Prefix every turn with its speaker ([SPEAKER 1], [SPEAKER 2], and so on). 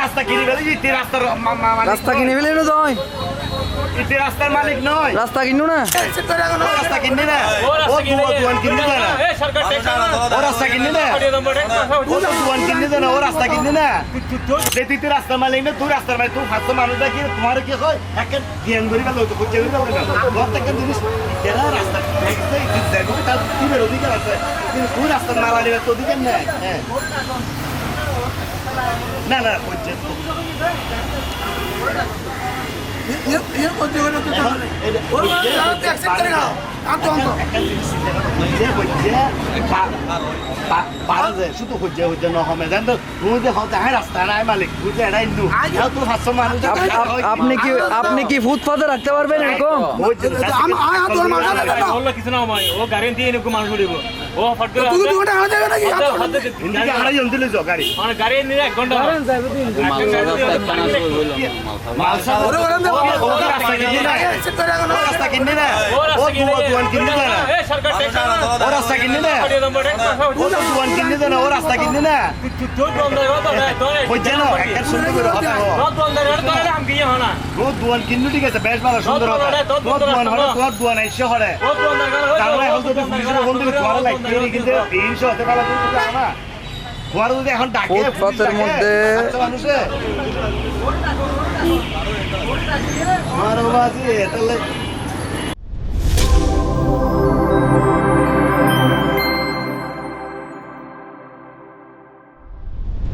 [SPEAKER 1] রাস্তা কিনে ফেলে
[SPEAKER 2] রাস্তা
[SPEAKER 1] নয়।
[SPEAKER 2] কিনে ফেলে না তুই?
[SPEAKER 1] ইতি রাস্তার মালিক নয়।
[SPEAKER 2] রাস্তা কিনু না?
[SPEAKER 1] রাস্তা কিনবি না? ও দুয়ান কিনে না? ও রাস্তা কিনে না ও তো দুয়ান কিনে দে না ও রাস্তা কিনে না যে তুই তুই রাস্তার মালিক না তুই রাস্তার মালিক তুই ফার্স্ট মানুষ দেখি তোমার কি হয় একে জ্ঞান ধরি গেল তো খুঁজে ধরি গেল ঘর থেকে জিনিস যারা রাস্তা হ্যাঁ না না হ্যাঁ রাস্তা নাই মালিক
[SPEAKER 2] আপনি কি আপনি কি ফুটপাতে রাখতে পারবেন এরকম
[SPEAKER 3] মানে হয়।
[SPEAKER 1] মালসা ও রাস্তা কিনে না ও রাস্তা কিনে না ও কিনে। ও কিনে না
[SPEAKER 3] হয়ে হয়ে হয়
[SPEAKER 1] দুয়ান ঠিক আছে বেশ ভালো সুন্দর কথা তোর দুয়ান হরে তোর দুয়ান
[SPEAKER 3] হয়ে
[SPEAKER 1] তাহলে পুলিশের ফোন দিলে লাগবে কিন্তু তিনশো হতে পারো না
[SPEAKER 2] ফুটপাতের মধ্যে-
[SPEAKER 1] মানুষে